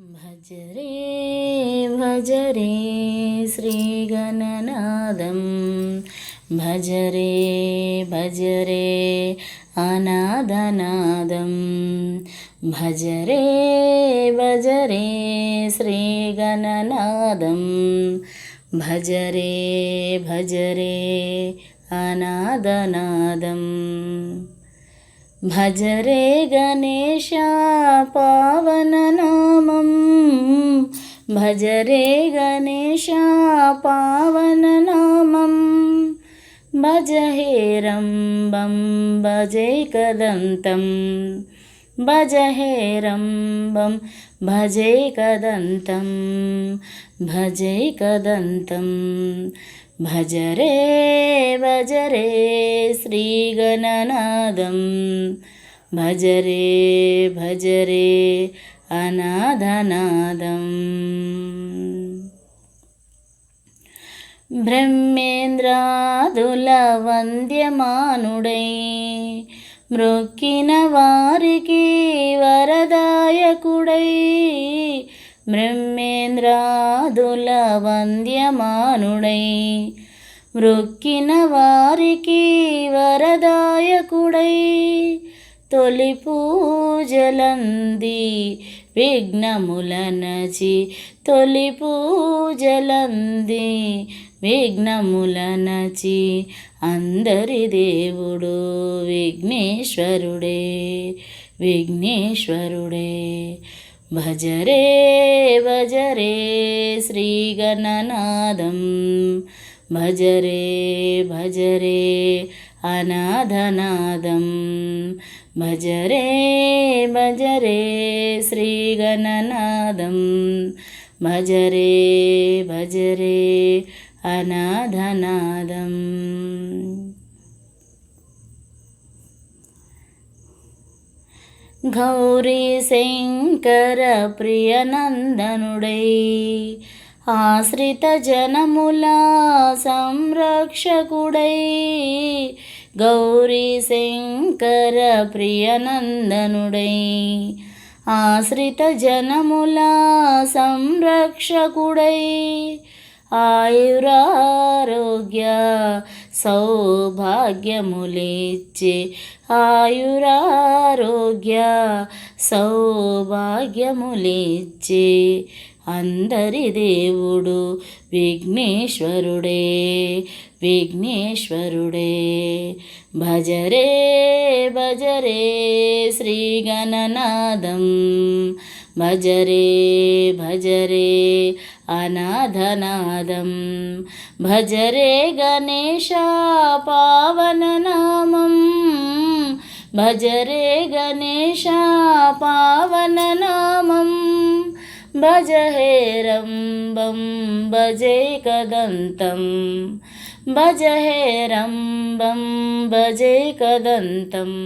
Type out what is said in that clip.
भजरे भजरे श्रीगणनादं। भजरे भजरे अनादनादं। भजरे भजरे श्रीगणनादं। भजरे भजरे अनादनादम् भजरे गणेशा, पावन भज रे गणेशा पावननामं भज हेरम्बं भजे कदन्तं। भज हेरम्बं भजे कदन्तं। भजे कदन्तं। भज रे भज रे श्रीगणनादं। भज रे भज रे అనాథనాదం. బ్రహ్మేంద్రాదుల వంద్యమానుడై మ్రొక్కిన వారికి వరదాయకుడై బ్రహ్మేంద్రాదుల వంద్యమానుడై మ్రొక్కిన వారికి వరదాయకుడై తొలి పూజలంది విఘ్నములనచి తొలి పూజలంది విఘ్నములనచి అందరి దేవుడు విఘ్నేశ్వరుడే విఘ్నేశ్వరుడే. భజరే భజరే శ్రీగణనాదం భజరే భజరే అనాథనాదం. భజరే భజరే శ్రీగణనాదం. భజరే భజరే అనాథనాదం. గౌరీ శంకర ప్రియనందనుడై ఆశ్రిత జనముల సంరక్షకుడై గౌరీ శంకర ప్రియనందనుడై ఆశ్రిత జనముల సంరక్షకుడై ఆయురారోగ్య సౌభాగ్యములిచ్చే ఆయురారోగ్య సౌభాగ్యములిచ్చే అందరి దేవుడు విఘ్నేశ్వరుడే విఘ్నేశ్వరుడే. భజరే భజరే శ్రీగణనాదం. భజరే భజరే అనాథనాదం. భజరే గణేశ పావననామం భజరే గణేశ పావననామం भज हेरम्बं भजे कदन्तं। भज बम बजे कदन्तम्